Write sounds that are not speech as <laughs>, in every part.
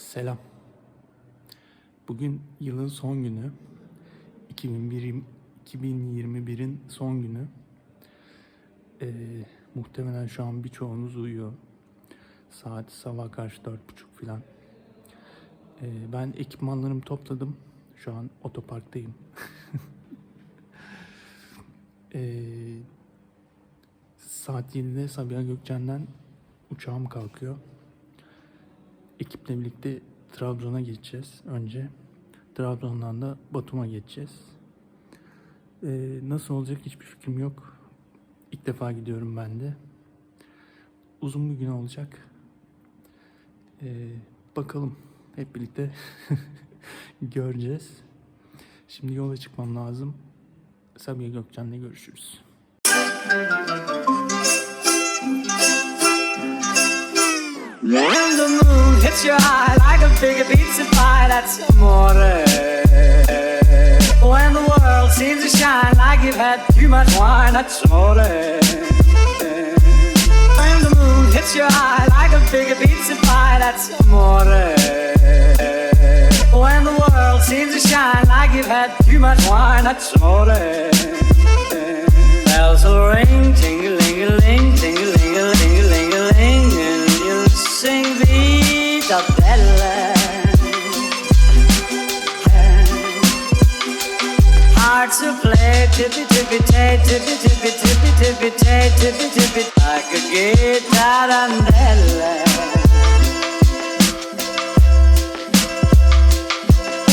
Selam. Bugün yılın son günü. 2001 2021'in son günü. Ee, muhtemelen şu an birçoğunuz uyuyor. Saat sabah karşı dört buçuk filan. Ee, ben ekipmanlarımı topladım. Şu an otoparktayım. <laughs> Ee, saat 7'de Sabiha Gökçen'den uçağım kalkıyor. Ekiple birlikte Trabzon'a geçeceğiz önce. Trabzon'dan da Batum'a geçeceğiz. Ee, nasıl olacak hiçbir fikrim yok. İlk defa gidiyorum ben de. Uzun bir gün olacak. Ee, bakalım hep birlikte <laughs> göreceğiz. Şimdi yola çıkmam lazım. Sabiha Gökçen'le görüşürüz. When hits your eye like a big pizza pie, that's amore. When the world seems to shine like you've had too much wine, that's amore. When the moon hits your eye like a big pizza pie, that's amore. When the world seems to shine like you've had too much wine, that's amore. Bells will ring, ting-a-ling-a-ling, ting-a-ling-a-ling-a-ling-a-ling, Vita Bella. Hard to play, tippy tippy tay, tippy tippy tippy tippy tay, tippy.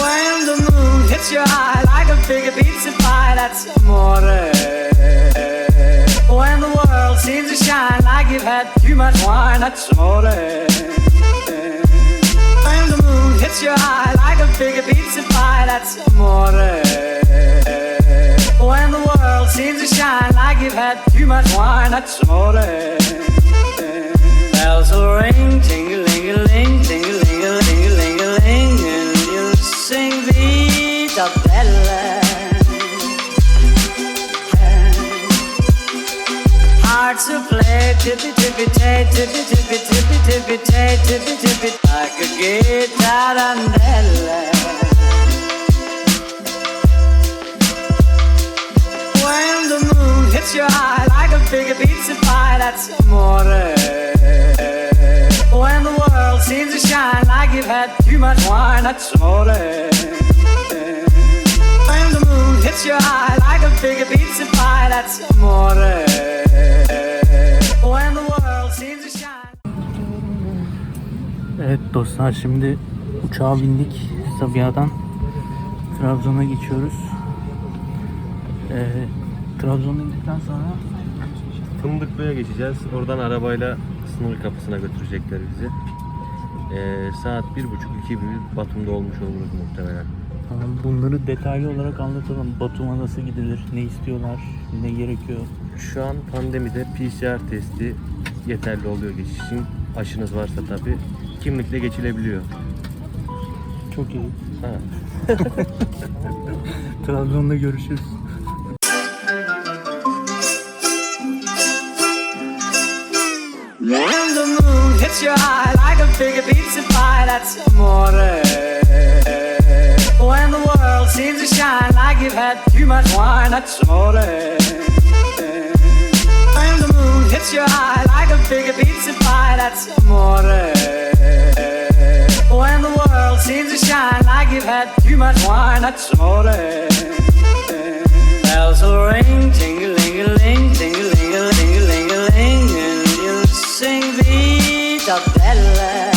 When the moon hits your eye like a big pizza pie, that's amore. When the world seems to shine like you've had too much wine, that's amore. When the your eye like a big pizza pie, that's amore. When the world seems to shine like you've had too much wine, that's amore. Bells will ring, ting-a-ling-a-ling, ting-a-ling-a-ling-a-ling-a-ling, Hard to play, tippy tippy tay, tippy tippy tippy tippy tay, tippy tippy like a guitarandella. When the moon hits your eye like a big pizza pie, that's amore. When the world seems to shine like you've had too much wine, that's amore. When the moon hits your eye like a big pizza pie, that's amore. Evet dostlar şimdi uçağa bindik Sabiha'dan Trabzon'a geçiyoruz. Ee, Trabzon'a indikten sonra Fındıklı'ya geçeceğiz. Oradan arabayla sınır kapısına götürecekler bizi. Ee, saat bir buçuk iki gibi Batum'da olmuş oluruz muhtemelen. tamam, bunları detaylı olarak anlatalım. Batum'a nasıl gidilir, ne istiyorlar, ne gerekiyor. Şu an pandemide PCR testi yeterli oluyor geçiş için. Aşınız varsa tabi kimlikle geçilebiliyor. Çok iyi. Ha. <laughs> Trabzon'da görüşürüz. When the moon hits your eye like a big pizza pie, that's amore. When the world seems to shine like you've had too much wine, that's amore. Hits your eye like a big pizza pie, that's amore. When the world seems to shine like you've had too much wine, that's amore. Bells will ring, ting-a-ling-a-ling, ting-a-ling-a-ling-a-ling-a-ling, and you'll sing Vita Bella.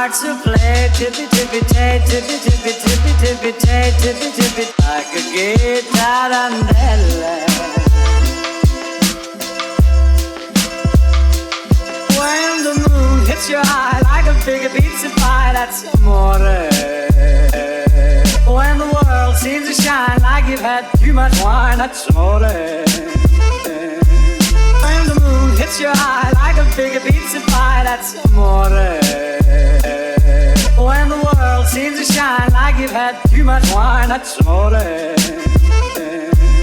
Hard to play, tippy tippy tay, tippy tippy tippy tippy tay, tippy tippy like a guitarandella. When the moon hits your eye like a big pizza pie, that's amore. When the world seems to shine like you've had too much wine, that's amore. Hits your eye like a big pizza pie, that's amore. When the world seems to shine like you've had too much wine, that's morning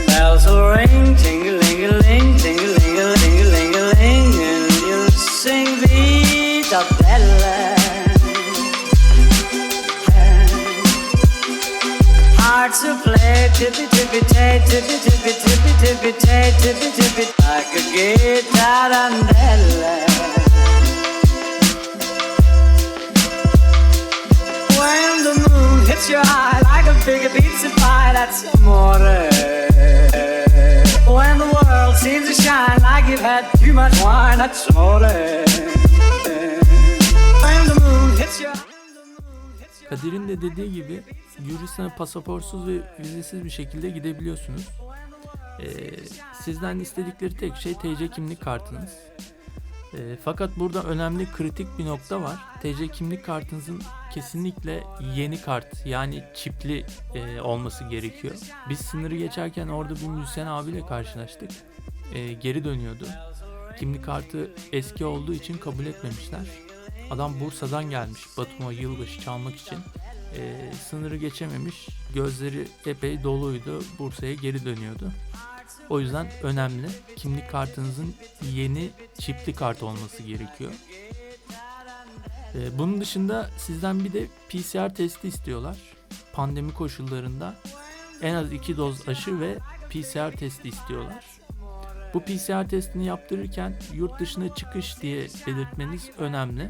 Bells will ring, tingle, tingle, ting, tingle, tingle, tingle, tingle, ting, and you'll sing Vita Bella. Hearts will play, tippy, tippy, tay, tippy, tippy, tippy, tippy, tay, tippy, tippy, like a guitar and bella. That's amore. When the world seems to shine like you've had too much wine, that's amore. When the moon hits your Kadir'in de dediği gibi Gürcistan'a pasaportsuz ve vizesiz bir şekilde gidebiliyorsunuz. Ee, sizden istedikleri tek şey TC kimlik kartınız. Ee, fakat burada önemli kritik bir nokta var. TC kimlik kartınızın kesinlikle yeni kart yani çipli e, olması gerekiyor. Biz sınırı geçerken orada bir müzisyen abiyle karşılaştık. Ee, geri dönüyordu. Kimlik kartı eski olduğu için kabul etmemişler. Adam Bursa'dan gelmiş Batum'a yılbaşı çalmak için. Ee, sınırı geçememiş. Gözleri epey doluydu. Bursa'ya geri dönüyordu. O yüzden önemli. Kimlik kartınızın yeni çipli kart olması gerekiyor. Ee, bunun dışında sizden bir de PCR testi istiyorlar. Pandemi koşullarında en az 2 doz aşı ve PCR testi istiyorlar. Bu PCR testini yaptırırken yurt dışına çıkış diye belirtmeniz önemli.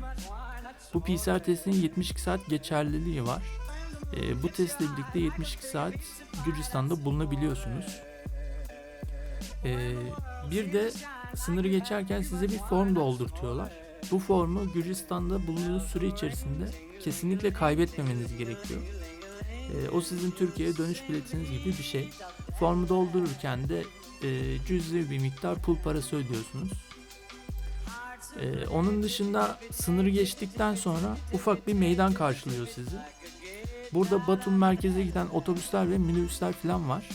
Bu PCR testinin 72 saat geçerliliği var. Ee, bu testle birlikte 72 saat Gürcistan'da bulunabiliyorsunuz. Ee, bir de sınırı geçerken size bir form doldurtuyorlar. Bu formu Gürcistan'da bulunduğunuz süre içerisinde kesinlikle kaybetmemeniz gerekiyor. Ee, o sizin Türkiye'ye dönüş biletiniz gibi bir şey. Formu doldururken de e, cüzi bir miktar pul parası ödüyorsunuz. Ee, onun dışında sınırı geçtikten sonra ufak bir meydan karşılıyor sizi. Burada Batum merkeze giden otobüsler ve minibüsler falan var.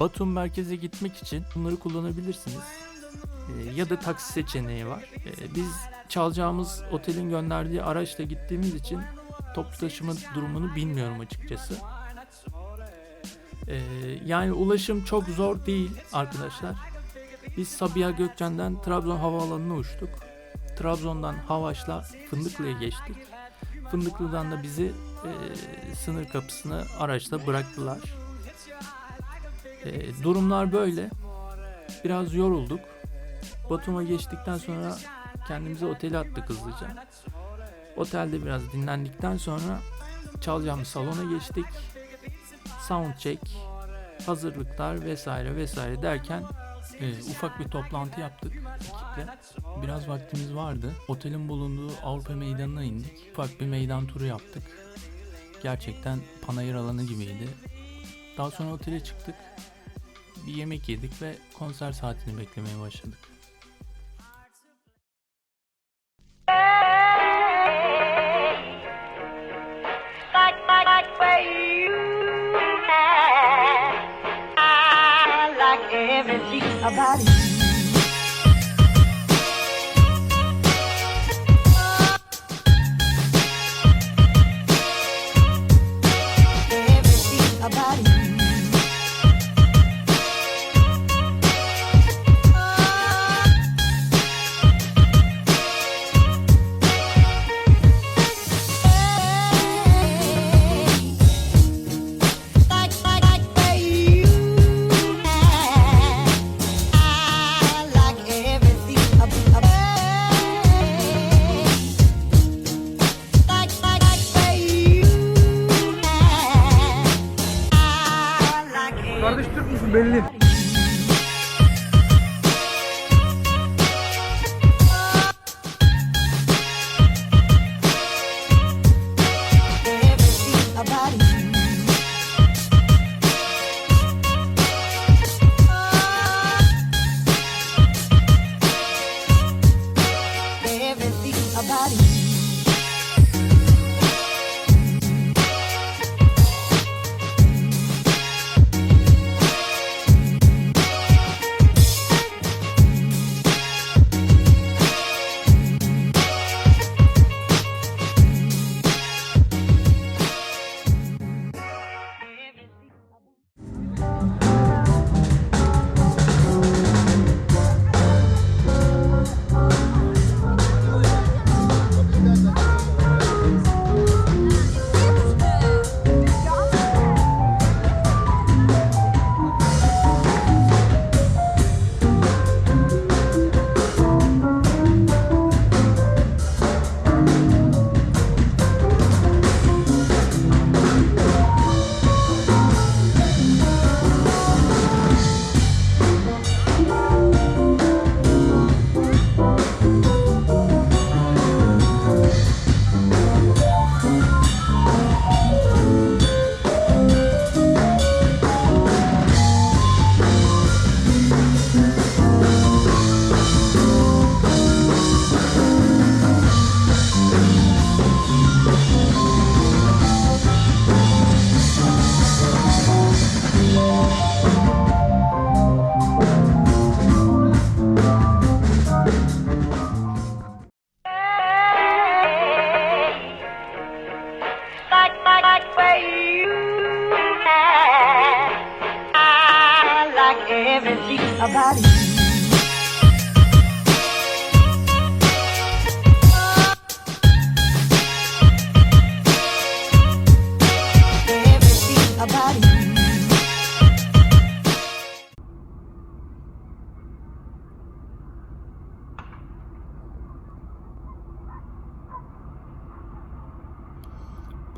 Batum merkeze gitmek için bunları kullanabilirsiniz. Ee, ya da taksi seçeneği var. Ee, biz çalacağımız otelin gönderdiği araçla gittiğimiz için toplu taşıma durumunu bilmiyorum açıkçası. Ee, yani ulaşım çok zor değil arkadaşlar. Biz Sabiha Gökçen'den Trabzon Havaalanı'na uçtuk. Trabzon'dan Havaş'la Fındıklı'ya geçtik. Fındıklı'dan da bizi e, sınır kapısına araçla bıraktılar. E, durumlar böyle. Biraz yorulduk. Batum'a geçtikten sonra kendimize otele attık hızlıca. Otelde biraz dinlendikten sonra çalacağımız salona geçtik. Soundcheck, hazırlıklar vesaire vesaire derken e, ufak bir toplantı yaptık ekiple. Biraz vaktimiz vardı. Otelin bulunduğu Avrupa Meydanı'na indik. Ufak bir meydan turu yaptık. Gerçekten panayır alanı gibiydi. Daha sonra otele çıktık. Bir yemek yedik ve konser saatini beklemeye başladık.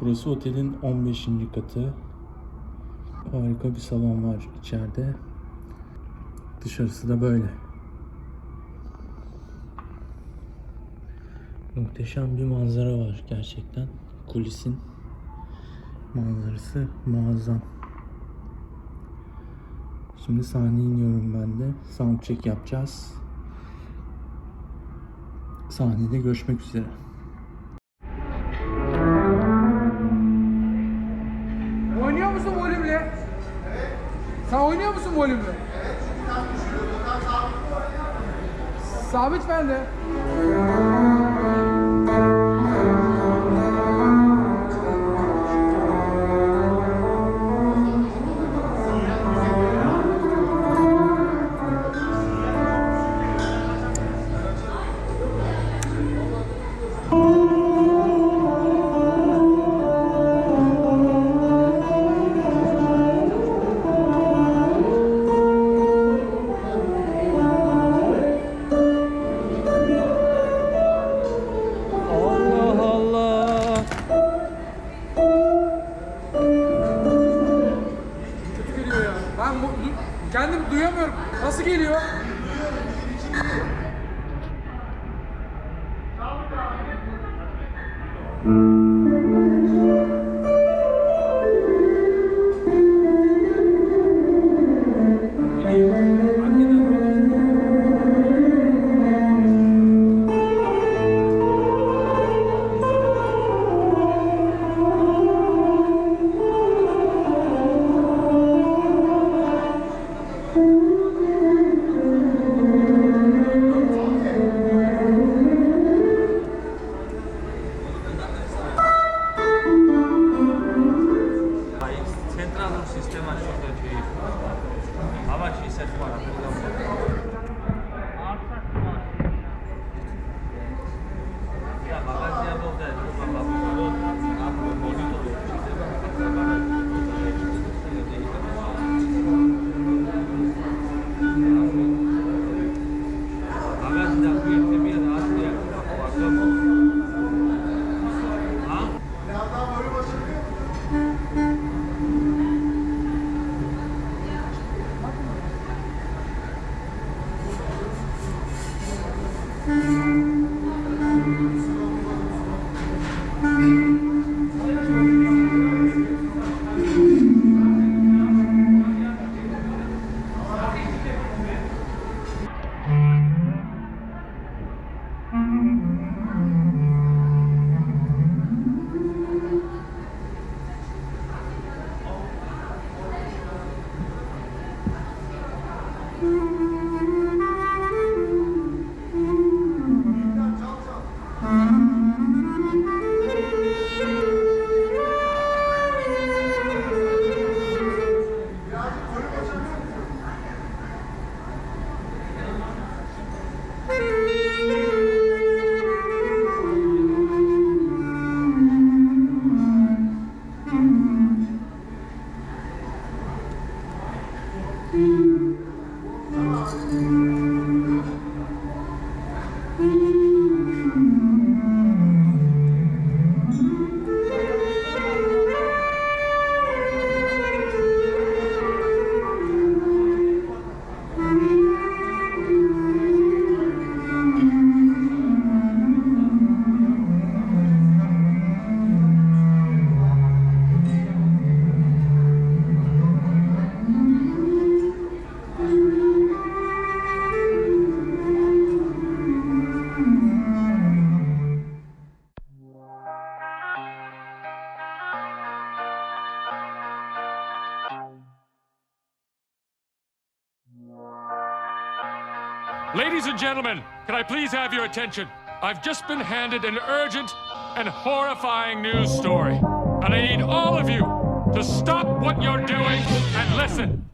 Burası otelin 15. katı. Harika bir salon var içeride. Dışarısı da böyle. Muhteşem bir manzara var gerçekten. Kulisin manzarası muazzam. Şimdi sahneye iniyorum ben de. Soundcheck yapacağız. Sahnede görüşmek üzere. Sabit bende. Mm-hmm. Filho Ladies and gentlemen, can I please have your attention? I've just been handed an urgent and horrifying news story. And I need all of you to stop what you're doing and listen.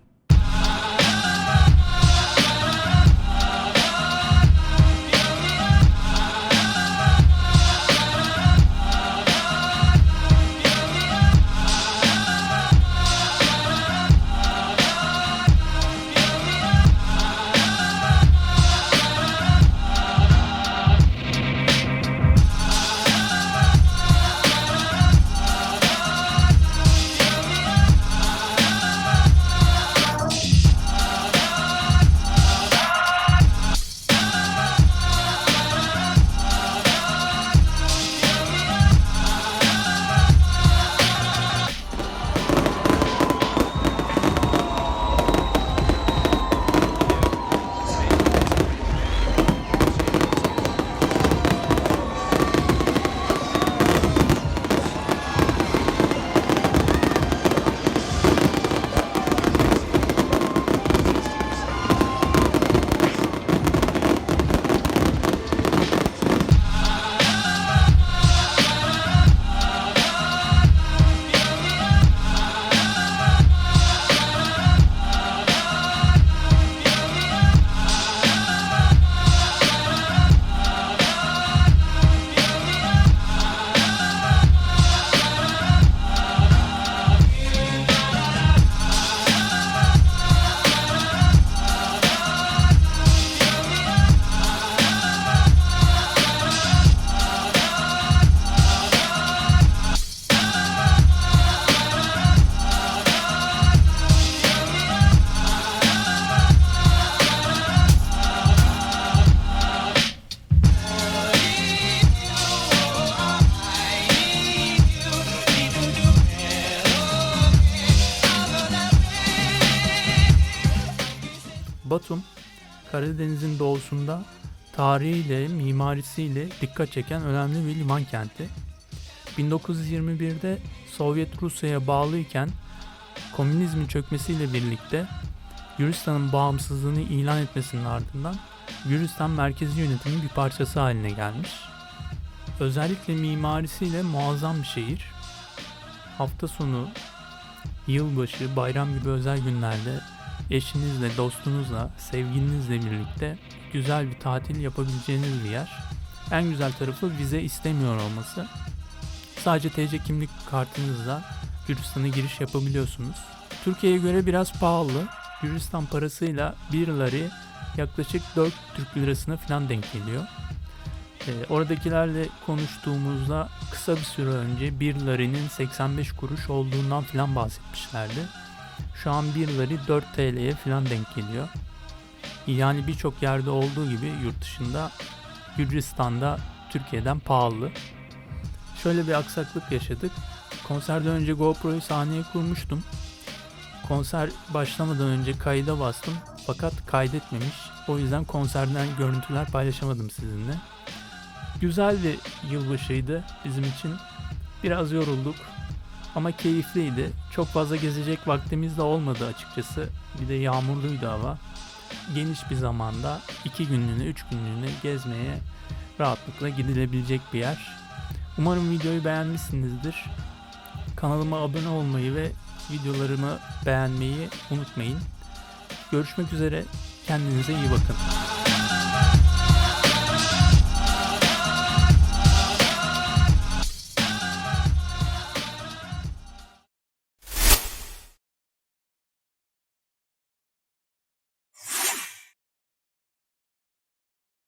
Karadeniz'in doğusunda tarihiyle, mimarisiyle dikkat çeken önemli bir liman kenti. 1921'de Sovyet Rusya'ya bağlıyken komünizmin çökmesiyle birlikte Gürcistan'ın bağımsızlığını ilan etmesinin ardından Gürcistan merkezi yönetimin bir parçası haline gelmiş. Özellikle mimarisiyle muazzam bir şehir. Hafta sonu, yılbaşı, bayram gibi özel günlerde eşinizle, dostunuzla, sevgilinizle birlikte güzel bir tatil yapabileceğiniz bir yer. En güzel tarafı vize istemiyor olması. Sadece TC kimlik kartınızla Gürcistan'a giriş yapabiliyorsunuz. Türkiye'ye göre biraz pahalı. Gürcistan parasıyla 1 lari yaklaşık 4 Türk lirasına falan denk geliyor. Ee, oradakilerle konuştuğumuzda kısa bir süre önce 1 larinin 85 kuruş olduğundan falan bahsetmişlerdi. Şu an 1 lari 4 TL'ye falan denk geliyor. Yani birçok yerde olduğu gibi yurt dışında Gürcistan'da Türkiye'den pahalı. Şöyle bir aksaklık yaşadık. Konserden önce GoPro'yu sahneye kurmuştum. Konser başlamadan önce kayda bastım fakat kaydetmemiş. O yüzden konserden görüntüler paylaşamadım sizinle. Güzel bir yılbaşıydı bizim için. Biraz yorulduk ama keyifliydi. Çok fazla gezecek vaktimiz de olmadı açıkçası. Bir de yağmurluydu hava. Geniş bir zamanda iki günlüğüne, üç günlüğüne gezmeye rahatlıkla gidilebilecek bir yer. Umarım videoyu beğenmişsinizdir. Kanalıma abone olmayı ve videolarımı beğenmeyi unutmayın. Görüşmek üzere. Kendinize iyi bakın.